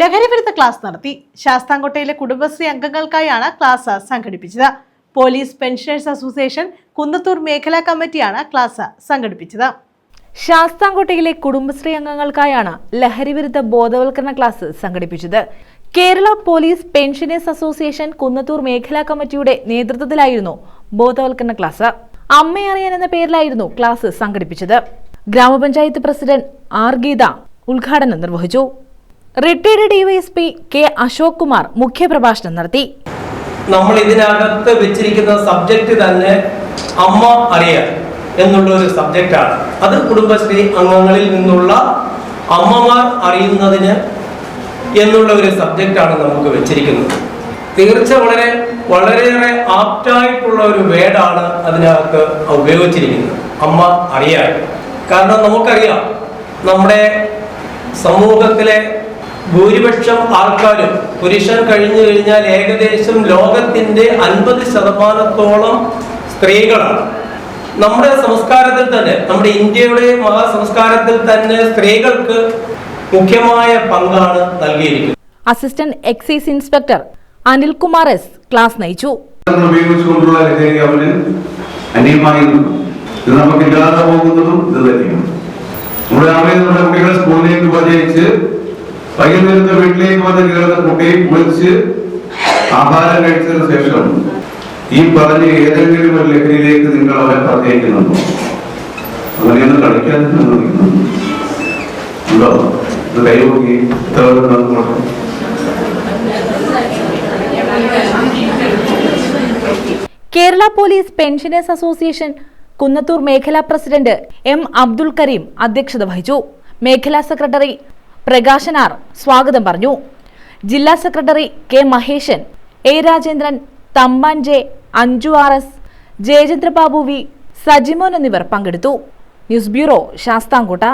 ലഹരിവിരുദ്ധ ക്ലാസ് നടത്തി. ശാസ്താംകോട്ടയിലെ കുടുംബശ്രീ അംഗങ്ങൾക്കായാണ് ക്ലാസ് സംഘടിപ്പിച്ചത്. പോലീസ് പെൻഷനേഴ്സ് അസോസിയേഷൻ കുന്നത്തൂർ മേഖലാ കമ്മിറ്റിയാണ് ക്ലാസ് സംഘടിപ്പിച്ചത്. ശാസ്താംകോട്ടയിലെ കുടുംബശ്രീ അംഗങ്ങൾക്കായാണ് ലഹരിവിരുദ്ധ ബോധവൽക്കരണ ക്ലാസ് സംഘടിപ്പിച്ചത്. Kerala police pensioners association Kunnathur മേഖലാ കമ്മിറ്റിയുടെ നേതൃത്വത്തിലായിരുന്നു ബോധവൽക്കരണ ക്ലാസ്. അമ്മയറിയാൻ എന്ന പേരിലായിരുന്നു ക്ലാസ് സംഘടിപ്പിച്ചത്. ഗ്രാമപഞ്ചായത്ത് പ്രസിഡന്റ് ആർ ഗീത ഉദ്ഘാടനം നിർവഹിച്ചു. Retired DYSP K Ashok Kumar മുഖ്യപ്രഭാഷണം നടത്തി. നമ്മൾ ഇതിനകത്ത് വെച്ചിരിക്കുന്ന സബ്ജക്റ്റ് തന്നെ അമ്മ അറിയാം എന്നുള്ള ഒരു സബ്ജക്റ്റ് ആണ് അത് കുടുംബശ്രീ അംഗങ്ങളിൽ നിന്നുള്ള അമ്മമാർ അറിയുന്നതിന് എന്നുള്ള ഒരു സബ്ജക്റ്റ് ആണ് നമുക്ക് വെച്ചിരിക്കുന്നത്. തീർച്ച വളരെ വളരെയേറെ ആപ്റ്റായിട്ടുള്ള ഒരു വേഡാണ് അതിനകത്ത് ഉപയോഗിച്ചിരിക്കുന്നത്. അമ്മ അറിയാൻ. കാരണം നമുക്കറിയാം നമ്മുടെ സമൂഹത്തിലെ ഭൂരിപക്ഷം ആൾക്കാരും പുരുഷൻ കഴിഞ്ഞു കഴിഞ്ഞാൽ ഏകദേശം ലോകത്തിന്റെ അൻപത് ശതമാനത്തോളം സ്ത്രീകളാണ്. നമ്മുടെ സംസ്കാരത്തിൽ തന്നെ നമ്മുടെ ഇന്ത്യയുടെ മഹാസംസ്കാരത്തിൽ തന്നെ സ്ത്രീകൾക്ക് മുഖ്യമായ പങ്കാണ് നൽകിയിരിക്കുന്നത്. Assistant excise inspector Anilkumar S class നയിച്ചു. ഉപയോഗിച്ചുകൊണ്ടുള്ള ലഹരി അവന്. ഇത് നമുക്ക് ഇല്ലാതെ പോകുന്നതും ഇത് തന്നെയാണ്. നമ്മുടെ രാവിലെ നമ്മുടെ കുട്ടികളെ സ്കൂളിലേക്ക് ഉപജയിച്ച് വൈകുന്നേരത്തെ വീട്ടിലേക്ക് വന്ന് കയറുന്ന കുട്ടിയെ കുളിച്ച് ആഹാരം കഴിച്ചതിന് ശേഷം ഈ പറഞ്ഞ ഏതെങ്കിലും ഒരു ലഹരിയിലേക്ക് നിങ്ങൾ അവരെ പ്രത്യേകിക്കുന്നുണ്ടോ? അങ്ങനെയൊന്നും കളിക്കാൻ ഉണ്ടോ? Kerala police pensioners association Kunnathur മേഖലാ പ്രസിഡന്റ് എം അബ്ദുൽ കരീം അധ്യക്ഷത വഹിച്ചു. മേഖലാ സെക്രട്ടറി പ്രകാശനാർ സ്വാഗതം പറഞ്ഞു. ജില്ലാ secretary K Maheshan A Rajendran Thampan J Anju R S Jayachandrababu V Sajimon എന്നിവർ പങ്കെടുത്തു. News bureau Sasthamkotta.